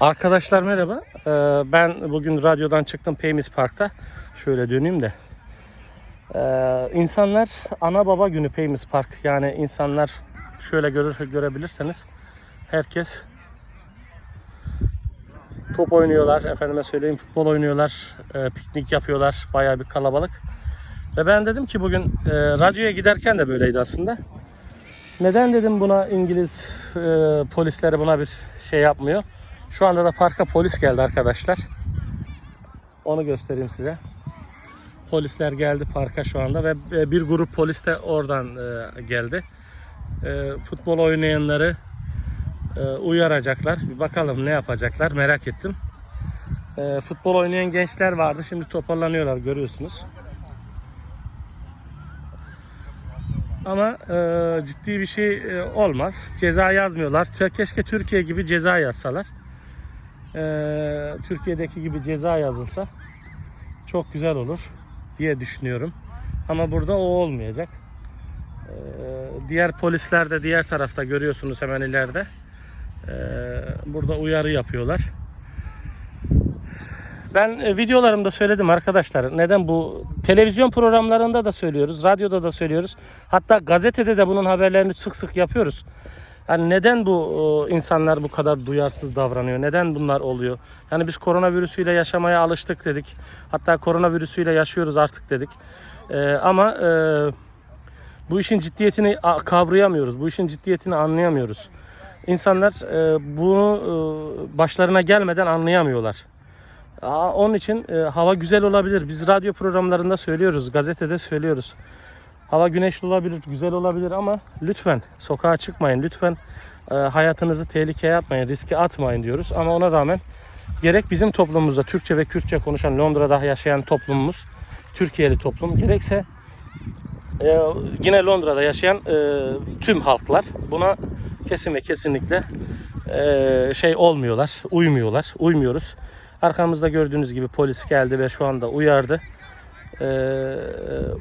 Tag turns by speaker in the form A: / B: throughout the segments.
A: Arkadaşlar merhaba. Ee, Ben bugün radyodan çıktım Peymis Park'ta. Şöyle döneyim de. Ee, insanlar ana baba günü Peymis Park. Yani insanlar şöyle görür, görebilirseniz herkes top oynuyorlar. Efendime söyleyeyim futbol oynuyorlar. e, piknik yapıyorlar. Bayağı bir kalabalık. Ve ben dedim ki bugün e, radyoya giderken de böyleydi aslında. Neden dedim buna İngiliz e, polisleri buna bir şey yapmıyor. Şu anda da parka polis geldi arkadaşlar. Onu göstereyim size. Polisler geldi parka şu anda ve e, bir grup polis de oradan e, geldi. E, Futbol oynayanları uyaracaklar. Bir bakalım ne yapacaklar merak ettim. Futbol oynayan gençler vardı. Şimdi toparlanıyorlar görüyorsunuz. Ama ciddi bir şey olmaz. Ceza yazmıyorlar. Keşke Türkiye gibi ceza yazsalar. E, Türkiye'deki gibi ceza yazılsa çok güzel olur diye düşünüyorum. Ama burada o olmayacak. E, diğer polisler de diğer tarafta görüyorsunuz hemen ileride. E, burada uyarı yapıyorlar. Ben e, videolarımda söyledim arkadaşlar. Neden bu televizyon programlarında da söylüyoruz, radyoda da söylüyoruz. Hatta gazetede de bunun haberlerini sık sık yapıyoruz. Yani neden bu insanlar bu kadar duyarsız davranıyor? Neden bunlar oluyor? Yani biz koronavirüsüyle yaşamaya alıştık dedik. Hatta koronavirüsüyle yaşıyoruz artık dedik. E, ama e, bu işin ciddiyetini kavrayamıyoruz. Bu işin ciddiyetini anlayamıyoruz. İnsanlar e, bunu e, başlarına gelmeden anlayamıyorlar. Onun için e, hava güzel olabilir. Biz radyo programlarında söylüyoruz, gazetede söylüyoruz. Hava güneşli olabilir, güzel olabilir ama lütfen sokağa çıkmayın. Lütfen e, hayatınızı tehlikeye atmayın, riske atmayın diyoruz. Ama ona rağmen gerek bizim toplumumuzda Türkçe ve Kürtçe konuşan Londra'da yaşayan toplumumuz, Türkiye'li toplum, gerekse e, yine Londra'da yaşayan e, tüm halklar buna kesin ve kesinlikle e, şey olmuyorlar, uymuyorlar, uymuyoruz. Arkamızda gördüğünüz gibi polis geldi ve şu anda uyardı. E,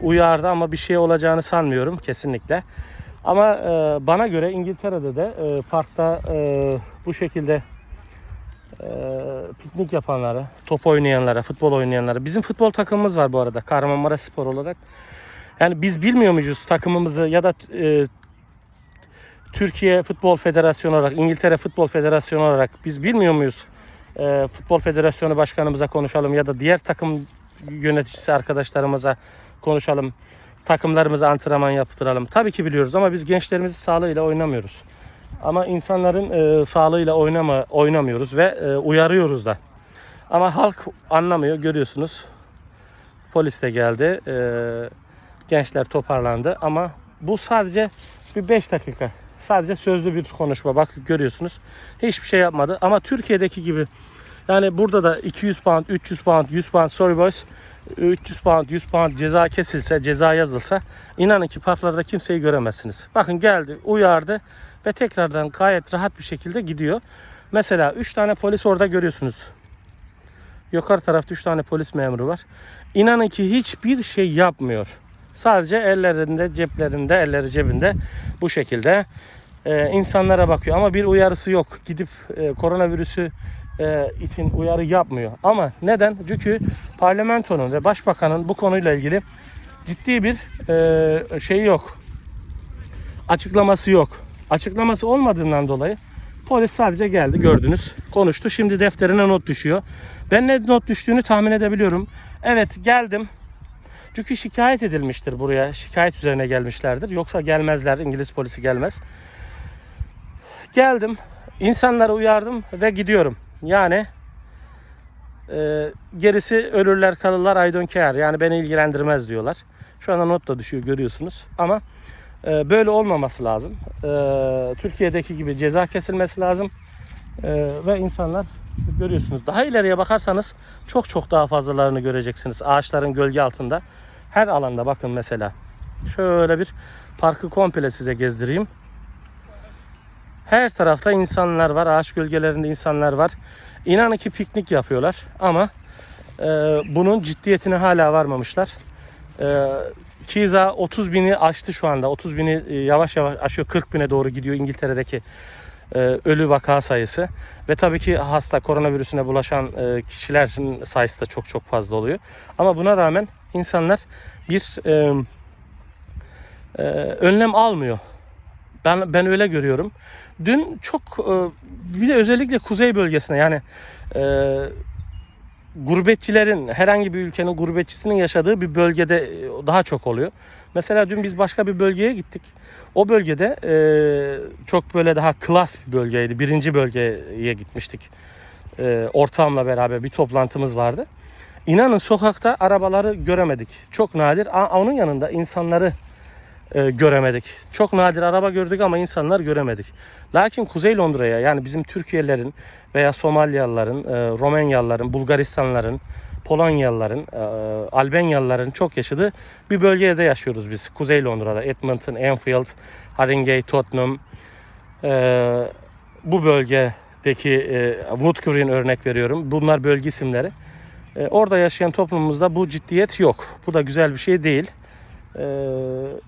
A: uyardı ama bir şey olacağını sanmıyorum kesinlikle. Ama e, bana göre İngiltere'de de e, parkta e, bu şekilde e, piknik yapanlara, top oynayanlara, futbol oynayanlara. Bizim futbol takımımız var bu arada Kahramanmaraş Spor olarak. Yani biz bilmiyor muyuz takımımızı ya da e, Türkiye Futbol Federasyonu olarak, İngiltere Futbol Federasyonu olarak biz bilmiyor muyuz? E, Futbol Federasyonu Başkanımıza konuşalım ya da diğer takım yöneticisi arkadaşlarımıza konuşalım. Takımlarımıza antrenman yaptıralım. Tabii ki biliyoruz ama biz gençlerimizin sağlığıyla oynamıyoruz. Ama insanların e, sağlığıyla oynama oynamıyoruz ve e, uyarıyoruz da. Ama halk anlamıyor görüyorsunuz. Polis de geldi. E, gençler toparlandı ama bu sadece bir 5 dakika. Sadece sözlü bir konuşma. Bak görüyorsunuz. Hiçbir şey yapmadı ama Türkiye'deki gibi yani burada da 200 pound, 300 pound, 100 pound sorry boys 300 pound, 100 pound ceza kesilse, ceza yazılsa inanın ki parklarda kimseyi göremezsiniz. Bakın geldi, uyardı ve tekrardan gayet rahat bir şekilde gidiyor. Mesela 3 tane polis orada görüyorsunuz. Yukarı tarafta 3 tane polis memuru var. İnanın ki hiçbir şey yapmıyor. Sadece ellerinde, ceplerinde, elleri cebinde bu şekilde e, insanlara bakıyor. Ama bir uyarısı yok. Gidip e, koronavirüsü e, için uyarı yapmıyor. Ama neden? Çünkü parlamentonun ve başbakanın bu konuyla ilgili ciddi bir e, şey yok. Açıklaması yok. Açıklaması olmadığından dolayı polis sadece geldi gördünüz konuştu. Şimdi defterine not düşüyor. Ben ne not düştüğünü tahmin edebiliyorum. Evet geldim. Çünkü şikayet edilmiştir buraya. Şikayet üzerine gelmişlerdir. Yoksa gelmezler. İngiliz polisi gelmez. Geldim. insanları uyardım ve gidiyorum. Yani e, gerisi ölürler kalırlar I don't care. Yani beni ilgilendirmez diyorlar. Şu anda not da düşüyor görüyorsunuz. Ama e, böyle olmaması lazım. E, Türkiye'deki gibi ceza kesilmesi lazım. E, ve insanlar görüyorsunuz. Daha ileriye bakarsanız çok çok daha fazlalarını göreceksiniz. Ağaçların gölge altında. Her alanda bakın mesela. Şöyle bir parkı komple size gezdireyim. Her tarafta insanlar var. Ağaç gölgelerinde insanlar var. İnanın ki piknik yapıyorlar ama e, bunun ciddiyetine hala varmamışlar. E, Kiza 30 bini aştı şu anda. 30 bini e, yavaş yavaş aşıyor. 40 bine doğru gidiyor İngiltere'deki e, ölü vaka sayısı ve tabii ki hasta koronavirüsüne bulaşan e, kişilerin sayısı da çok çok fazla oluyor. Ama buna rağmen insanlar bir e, e, önlem almıyor. Ben ben öyle görüyorum. Dün çok e, bir de özellikle kuzey bölgesine yani e, gurbetçilerin herhangi bir ülkenin gurbetçisinin yaşadığı bir bölgede e, daha çok oluyor. Mesela dün biz başka bir bölgeye gittik. O bölgede e, çok böyle daha klas bir bölgeydi. Birinci bölgeye gitmiştik. E, ortağımla beraber bir toplantımız vardı. İnanın sokakta arabaları göremedik. Çok nadir. A- Onun yanında insanları e, göremedik. Çok nadir araba gördük ama insanlar göremedik. Lakin Kuzey Londra'ya yani bizim Türkiye'lerin veya Somalyalıların, e, Romenyalıların, Bulgaristanlıların, Polonyalıların, e, Albanyalıların çok yaşadığı bir bölgede yaşıyoruz biz. Kuzey Londra'da. Edmonton, Enfield, Haringey, Tottenham. E, bu bölgedeki e, Woodgreen örnek veriyorum. Bunlar bölge isimleri. E, orada yaşayan toplumumuzda bu ciddiyet yok. Bu da güzel bir şey değil. Ee,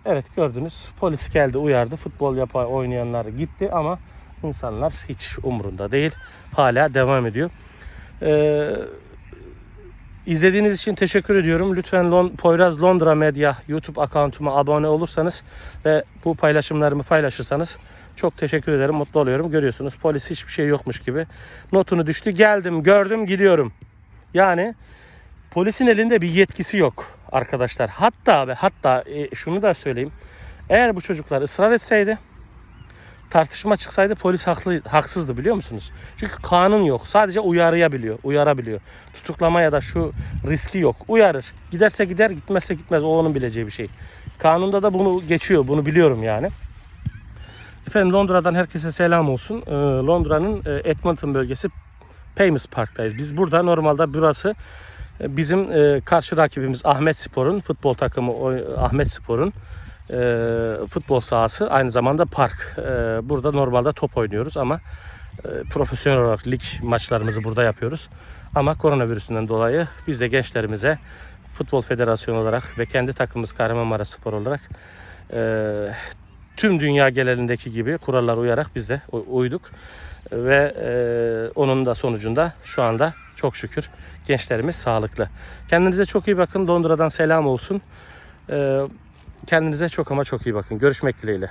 A: evet gördünüz polis geldi uyardı futbol yapa oynayanlar gitti ama insanlar hiç umurunda değil hala devam ediyor. Ee, izlediğiniz için teşekkür ediyorum. Lütfen Lon- Poyraz Londra Medya YouTube account'uma abone olursanız ve bu paylaşımlarımı paylaşırsanız çok teşekkür ederim. Mutlu oluyorum. Görüyorsunuz polis hiçbir şey yokmuş gibi notunu düştü. Geldim, gördüm, gidiyorum. Yani polisin elinde bir yetkisi yok arkadaşlar. Hatta ve hatta e, şunu da söyleyeyim. Eğer bu çocuklar ısrar etseydi tartışma çıksaydı polis haklı, haksızdı biliyor musunuz? Çünkü kanun yok. Sadece uyarıyabiliyor, uyarabiliyor. Tutuklama ya da şu riski yok. Uyarır. Giderse gider, gitmezse gitmez. O onun bileceği bir şey. Kanunda da bunu geçiyor. Bunu biliyorum yani. Efendim Londra'dan herkese selam olsun. Ee, Londra'nın e, Edmonton bölgesi Famous Park'tayız. Biz burada normalde burası bizim e, karşı rakibimiz Ahmet Spor'un futbol takımı Ahmet Spor'un e, futbol sahası aynı zamanda park. E, burada normalde top oynuyoruz ama e, profesyonel olarak lig maçlarımızı burada yapıyoruz. Ama koronavirüsünden dolayı biz de gençlerimize Futbol Federasyonu olarak ve kendi takımımız Kahramanmaraş Spor olarak e, tüm dünya genelindeki gibi kurallara uyarak biz de uyduk. Ve e, onun da sonucunda şu anda çok şükür gençlerimiz sağlıklı. Kendinize çok iyi bakın. Londra'dan selam olsun. E, kendinize çok ama çok iyi bakın. Görüşmek dileğiyle.